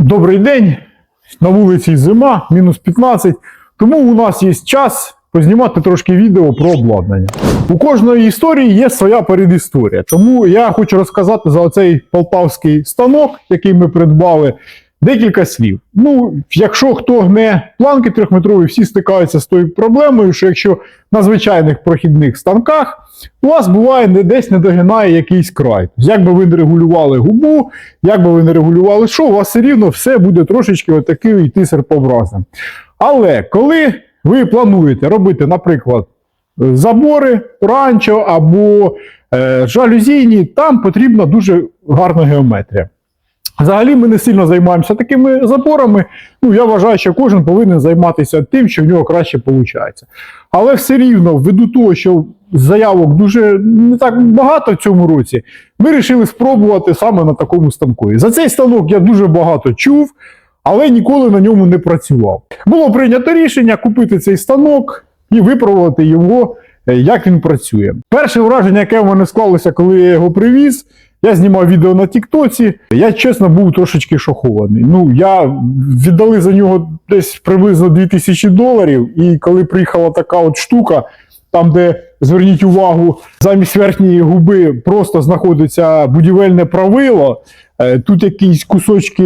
Добрий день. На вулиці зима, мінус 15. Тому у нас є час познімати трошки відео про обладнання. У кожної історії є своя передісторія. Тому я хочу розказати за оцей полтавський станок, який ми придбали, декілька слів. Ну, якщо хто гне планки трьохметрові, всі стикаються з тою проблемою, що якщо на звичайних прохідних станках у вас буває не десь не догинає якийсь край. Як би ви не регулювали губу, як би ви не регулювали що, у вас все рівно все буде трошечки отакий йти серпообразним. Але коли ви плануєте робити, наприклад, забори, ранчо або е, жалюзійні, там потрібна дуже гарна геометрія. Взагалі ми не сильно займаємося такими заборами. Ну, я вважаю, що кожен повинен займатися тим, що в нього краще виходить. Але все рівно, ввиду того, що заявок дуже не так багато в цьому році, ми вирішили спробувати саме на такому станку. І за цей станок я дуже багато чув, але ніколи на ньому не працював. Було прийнято рішення купити цей станок і випробувати його, е, як він працює. Перше враження, яке в мене склалося, коли я його привіз. Я знімав відео на Тіктоці. Я чесно був трошечки шокований. Ну, я віддали за нього десь приблизно 2000 доларів. І коли приїхала така от штука, там, де зверніть увагу, замість верхньої губи просто знаходиться будівельне правило. е, Тут якісь кусочки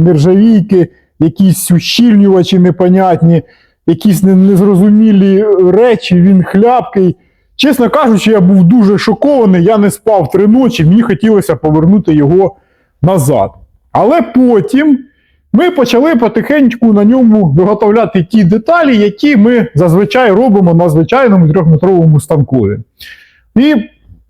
нержавійки, якісь ущільнювачі непонятні, якісь незрозумілі речі, він хляпкий. Чесно кажучи, я був дуже шокований, я не спав три ночі, мені хотілося повернути його назад. Але потім ми почали потихеньку на ньому виготовляти ті деталі, які ми зазвичай робимо на звичайному трьохметровому станкові. І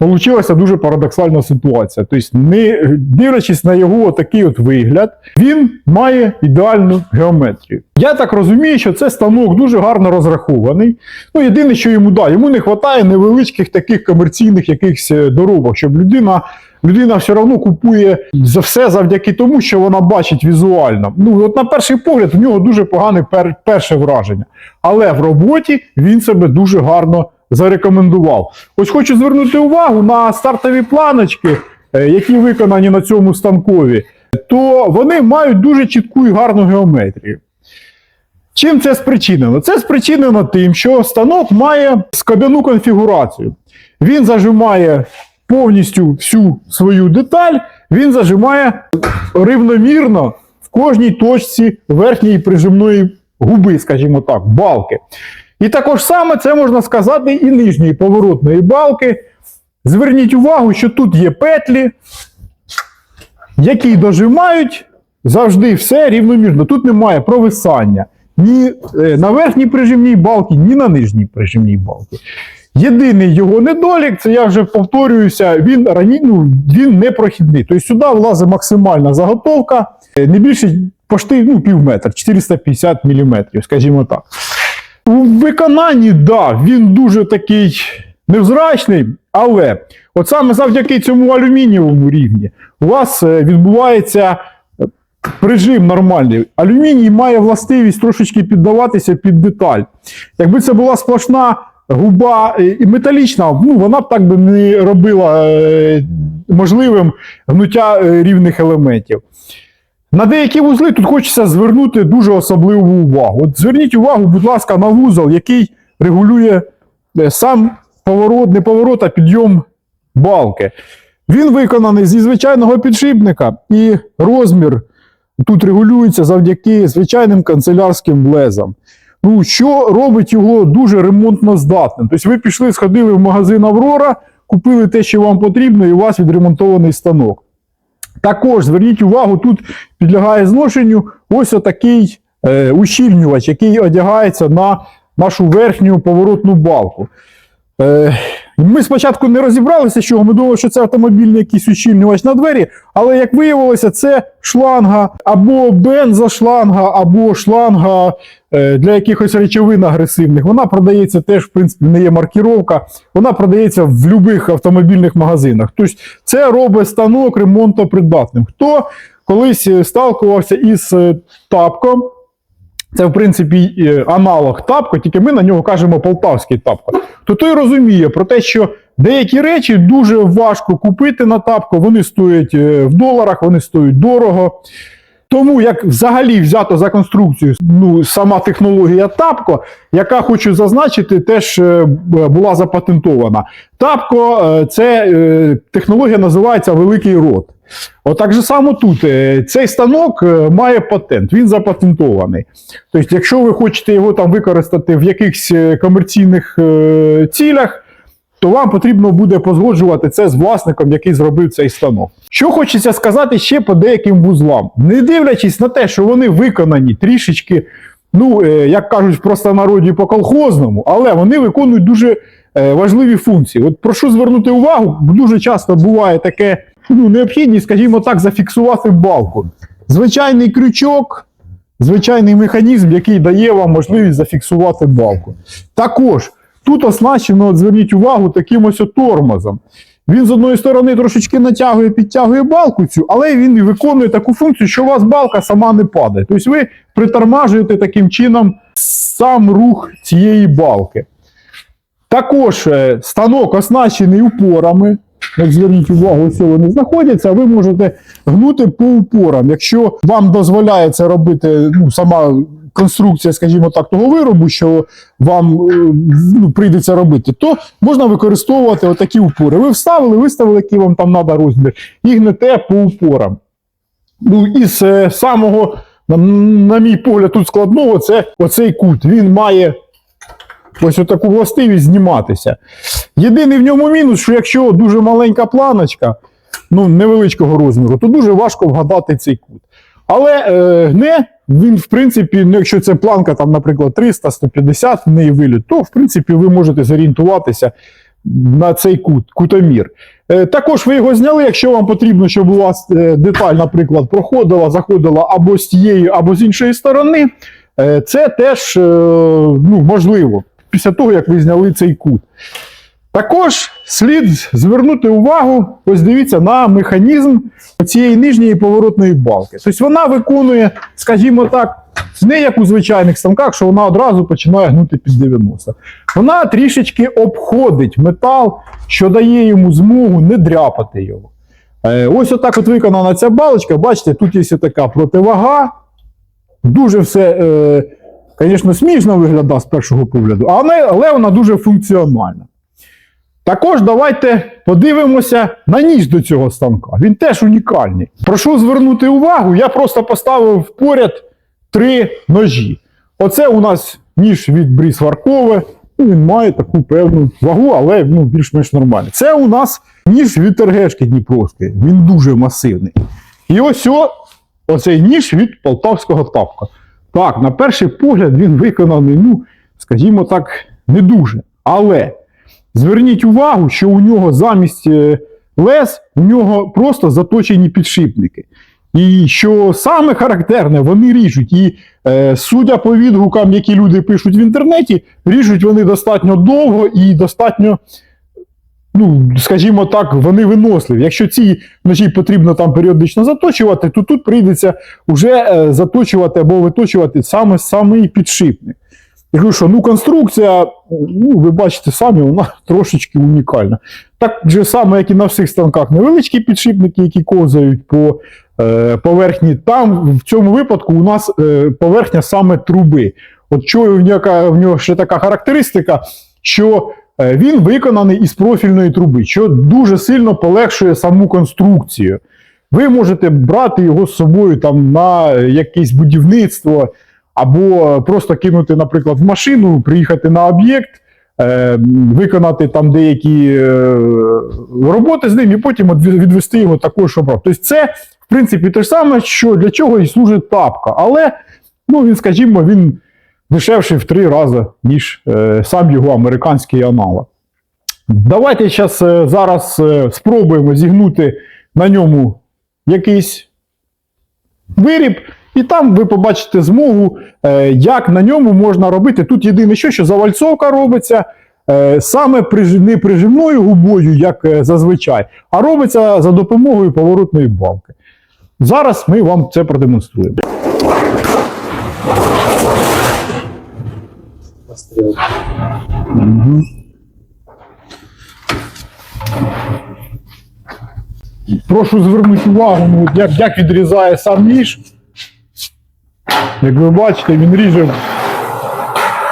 Получилася дуже парадоксальна ситуація. Тобто, не дивлячись на його такий от вигляд, він має ідеальну геометрію. Я так розумію, що це станок дуже гарно розрахований. Ну, єдине, що йому да, йому не вистачає невеличких таких комерційних якихось е, доробок, щоб людина. Людина все одно купує за все завдяки тому, що вона бачить візуально. Ну, от на перший погляд, у нього дуже погане пер, перше враження. Але в роботі він себе дуже гарно зарекомендував. Ось хочу звернути увагу на стартові планочки, е, які виконані на цьому станкові, то вони мають дуже чітку і гарну геометрію. Чим це спричинено? Це спричинено тим, що станок має скобяну конфігурацію. Він зажимає повністю всю свою деталь, він зажимає рівномірно в кожній точці верхньої прижимної губи, скажімо так, балки. І також саме це можна сказати і нижньої поворотної балки. Зверніть увагу, що тут є петлі, які дожимають завжди все рівномірно. Тут немає провисання ні е, на верхній прижимній балці, ні на нижній прижимній балці. Єдиний його недолік, це я вже повторююся, він рані, ну, він не прохідний. Тобто сюди влазить максимальна заготовка, е, не більше пошти ну, пів метра, 450 мм, скажімо так. У виконанні, да, він дуже такий невзрачний, але от саме завдяки цьому алюмінієвому рівні у вас е, відбувається е, прижим нормальний. Алюміній має властивість трошечки піддаватися під деталь. Якби це була сплошна губа е, і металічна, ну, вона б так би не робила можливим гнуття рівних елементів. На деякі вузли тут хочеться звернути дуже особливу увагу. От зверніть увагу, будь ласка, на вузол, який регулює е, сам поворот, не поворот, а підйом балки. Він виконаний зі звичайного підшипника, і розмір тут регулюється завдяки звичайним канцелярським лезам. Ну, що робить його дуже ремонтно здатним. Тобто ви пішли, сходили в магазин Аврора, купили те, що вам потрібно, і у вас відремонтований станок. Також зверніть увагу, тут підлягає зношенню ось отакий е, ущільнювач, який одягається на нашу верхню поворотну балку. Е, ми спочатку не розібралися, що ми думали, що це автомобільний якийсь ущільнювач на двері, але як виявилося, це шланга або бензошланга, або шланга для якихось речовин агресивних. Вона продається теж, в принципі, не є маркіровка, вона продається в будь-яких автомобільних магазинах. Тобто це робить станок ремонтопридатним. Хто колись е, сталкувався із е, тапком, це, в принципі, е, аналог тапко, тільки ми на нього кажемо полтавський тапко. То той розуміє про те, що деякі речі дуже важко купити на тапко, вони стоять е, в доларах, вони стоять дорого. Тому як взагалі взято за конструкцію ну, сама технологія Тапко, яка хочу зазначити, теж е, була запатентована. Тапко е, це е, технологія називається Великий рот. Отак же само тут цей станок має патент, він запатентований. Тобто, якщо ви хочете його там використати в якихось комерційних цілях, то вам потрібно буде позгоджувати це з власником, який зробив цей станок. Що хочеться сказати ще по деяким вузлам, не дивлячись на те, що вони виконані трішечки, ну е, як кажуть в простонароді по колхозному, але вони виконують дуже е, важливі функції. От прошу звернути увагу, дуже часто буває таке ну, необхідність, скажімо так, зафіксувати балку. Звичайний крючок, звичайний механізм, який дає вам можливість зафіксувати балку. Також тут оснащено, от зверніть увагу, таким ось тормозом. Він з одної сторони трошечки натягує, підтягує балку цю, але він виконує таку функцію, що у вас балка сама не падає. Тобто ви притормажуєте таким чином сам рух цієї балки. Також е, станок оснащений упорами. Як зверніть увагу, ось вони знаходяться, ви можете гнути по упорам. Якщо вам дозволяє це робити ну, сама конструкція, скажімо так, того виробу, що вам е, ну, прийдеться робити, то можна використовувати отакі упори. Ви вставили, виставили, який вам там треба розмір, і гнете по упорам. Ну, із е, самого, на, мій погляд, тут складного, це оцей кут. Він має ось таку властивість зніматися. Єдиний в ньому мінус, що якщо дуже маленька планочка, ну, невеличкого розміру, то дуже важко вгадати цей кут. Але е, гне, він, в принципі, ну, якщо це планка, там, наприклад, 300-150 в неї виліт, то в принципі ви можете зорієнтуватися на цей кут, кутомір. Е, також ви його зняли, якщо вам потрібно, щоб у вас е, деталь, наприклад, проходила, заходила або з тієї, або з іншої сторони. Е, це теж е, ну, можливо після того, як ви зняли цей кут. Також слід звернути увагу, ось дивіться, на механізм цієї нижньої поворотної балки. Тобто вона виконує, скажімо так, не як у звичайних станках, що вона одразу починає гнути під 90. Вона трішечки обходить метал, що дає йому змогу не дряпати його. Е, Ось отак от виконана ця балочка. Бачите, тут є така противага. Дуже все, е, звісно, смішно виглядає з першого погляду, але, але вона дуже функціональна. Також давайте подивимося на ніж до цього станка. Він теж унікальний. Прошу звернути увагу, я просто поставив поряд три ножі. Оце у нас ніж від Бріс Варкове. Він має таку певну вагу, але ну, більш-менш нормальний. Це у нас ніж від Ергешки Дніпровської. Він дуже масивний. І ось о, оцей ніж від полтавського тапка. Так, на перший погляд він виконаний, ну, скажімо так, не дуже. Але зверніть увагу, що у нього замість е, лез, у нього просто заточені підшипники. І що саме характерне, вони ріжуть. І е, судя по відгукам, які люди пишуть в інтернеті, ріжуть вони достатньо довго і достатньо, ну, скажімо так, вони виносливі. Якщо ці ножі потрібно там періодично заточувати, то тут прийдеться вже е, заточувати або виточувати саме самий підшипник. Я кажу, що ну конструкція, ну, ви бачите самі, вона трошечки унікальна. Так же само, як і на всіх станках, невеличкі підшипники, які ковзають по е, поверхні. Там в цьому випадку у нас е, поверхня саме труби. От чого в нього, в нього ще така характеристика, що е, він виконаний із профільної труби, що дуже сильно полегшує саму конструкцію. Ви можете брати його з собою там на якесь будівництво, або просто кинути, наприклад, в машину, приїхати на об'єкт, е, виконати там деякі е, роботи з ним, і потім відвести його також обрав. Тобто, це, в принципі, те ж саме, що для чого і служить тапка. Але ну, він, скажімо, він дешевший в три рази, ніж е, сам його американський аналог. Давайте щас, е, зараз е, спробуємо зігнути на ньому якийсь виріб, і там ви побачите змогу, е, як на ньому можна робити. Тут єдине що, що завальцовка робиться е, саме не прижимною губою, як е, зазвичай, а робиться за допомогою поворотної балки. Зараз ми вам це продемонструємо. Прошу звернути увагу, ну, як, як відрізає сам ніж. Як ви бачите, він ріже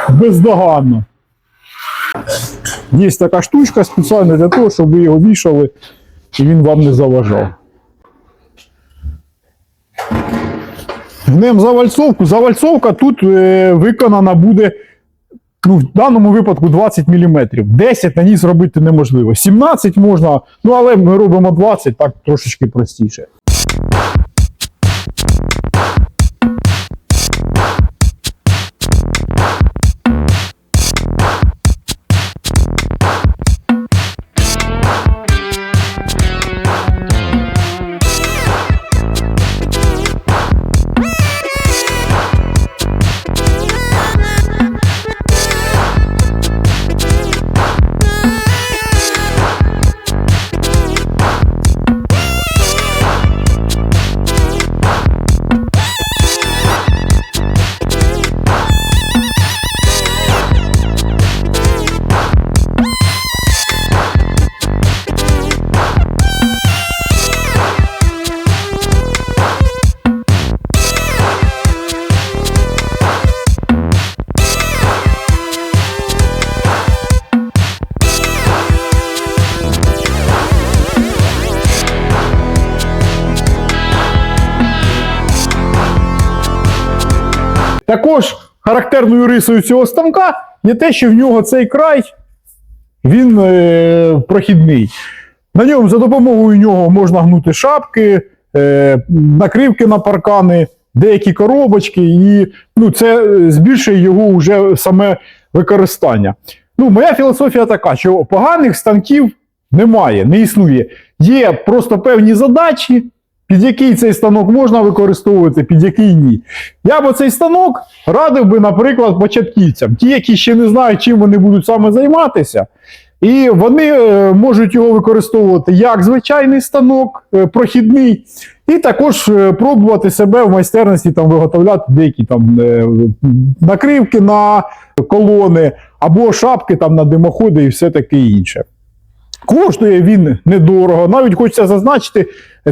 бездоганно. Є така штучка спеціально для того, щоб ви його вішали і він вам не заважав. Гнем завальцовку. Завальцовка тут е, виконана буде ну, в даному випадку 20 мм. 10 на ній зробити неможливо. 17 можна, ну але ми робимо 20, так трошечки простіше. Також характерною рисою цього станка є те, що в нього цей край він е, прохідний. На ньому за допомогою нього можна гнути шапки, е, накривки на паркани, деякі коробочки, і ну, це збільшує його вже саме використання. Ну, моя філософія така, що поганих станків немає, не існує. Є просто певні задачі, під який цей станок можна використовувати, під який ні. Я б цей станок радив би, наприклад, початківцям, ті, які ще не знають, чим вони будуть саме займатися. І вони е, можуть його використовувати як звичайний станок, е, прохідний, і також е, пробувати себе в майстерності там виготовляти деякі там накривки на колони або шапки там на димоходи і все таке інше. Коштує він недорого. Навіть хочеться зазначити,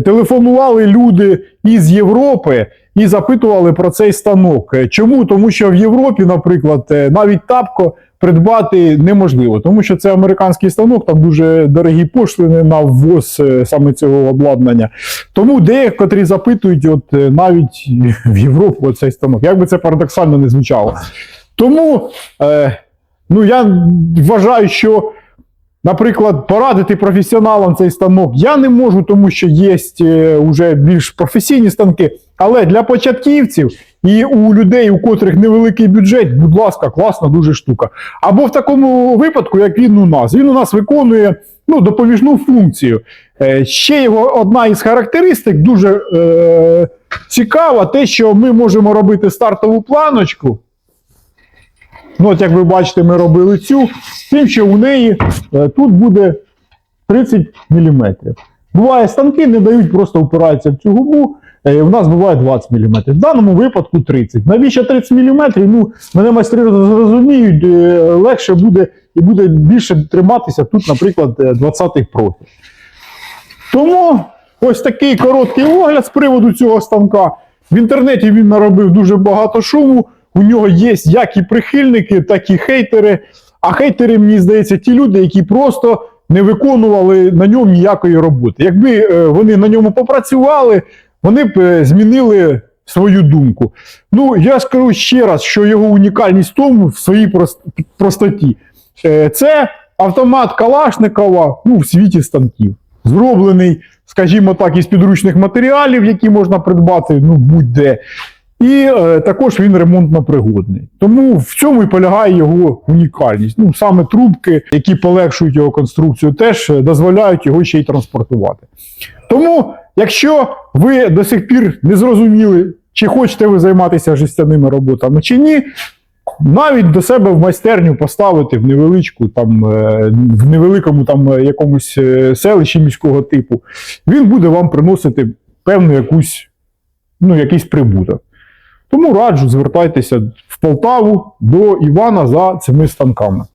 телефонували люди із Європи і запитували про цей станок. Чому? Тому що в Європі, наприклад, е, навіть тапко придбати неможливо, тому що це американський станок, там дуже дорогі пошлини на ввоз е, саме цього обладнання. Тому декотрі запитують, от е, навіть в Європу цей станок. Як би це парадоксально не звучало. Тому е, ну, я вважаю, що. Наприклад, порадити професіоналам цей станок я не можу, тому що є вже більш професійні станки. Але для початківців і у людей, у котрих невеликий бюджет, будь ласка, класна дуже штука. Або в такому випадку, як він у нас, він у нас виконує ну, допоміжну функцію. Е, ще його одна із характеристик дуже е, цікава, те, що ми можемо робити стартову планочку. Ну, от як ви бачите, ми робили цю, тим, що у неї е, тут буде 30 мм. Буває, станки не дають, просто впираються в цю губу. е, У нас буває 20 мм. В даному випадку 30. Навіщо 30 мм? Ну, мене майстри зрозуміють, е, легше буде і буде більше триматися тут, наприклад, 20-й профіль. Тому ось такий короткий огляд з приводу цього станка. В інтернеті він наробив дуже багато шуму. У нього є як і прихильники, так і хейтери. А хейтери, мені здається, ті люди, які просто не виконували на ньому ніякої роботи. Якби е, вони на ньому попрацювали, вони б е, змінили свою думку. Ну, я скажу ще раз, що його унікальність в тому в своїй простоті. Е, Це автомат Калашникова ну, в світі станків. Зроблений, скажімо так, із підручних матеріалів, які можна придбати ну, будь-де. І е, також він ремонтно пригодний. Тому в цьому і полягає його унікальність. Ну, саме трубки, які полегшують його конструкцію, теж е, дозволяють його ще й транспортувати. Тому, якщо ви до сих пір не зрозуміли, чи хочете ви займатися жестяними роботами, чи ні, навіть до себе в майстерню поставити в невеличку, там, е, в невеликому там е, якомусь селищі міського типу, він буде вам приносити певну якусь, ну, якийсь прибуток. Тому раджу звертайтеся в Полтаву до Івана за цими станками.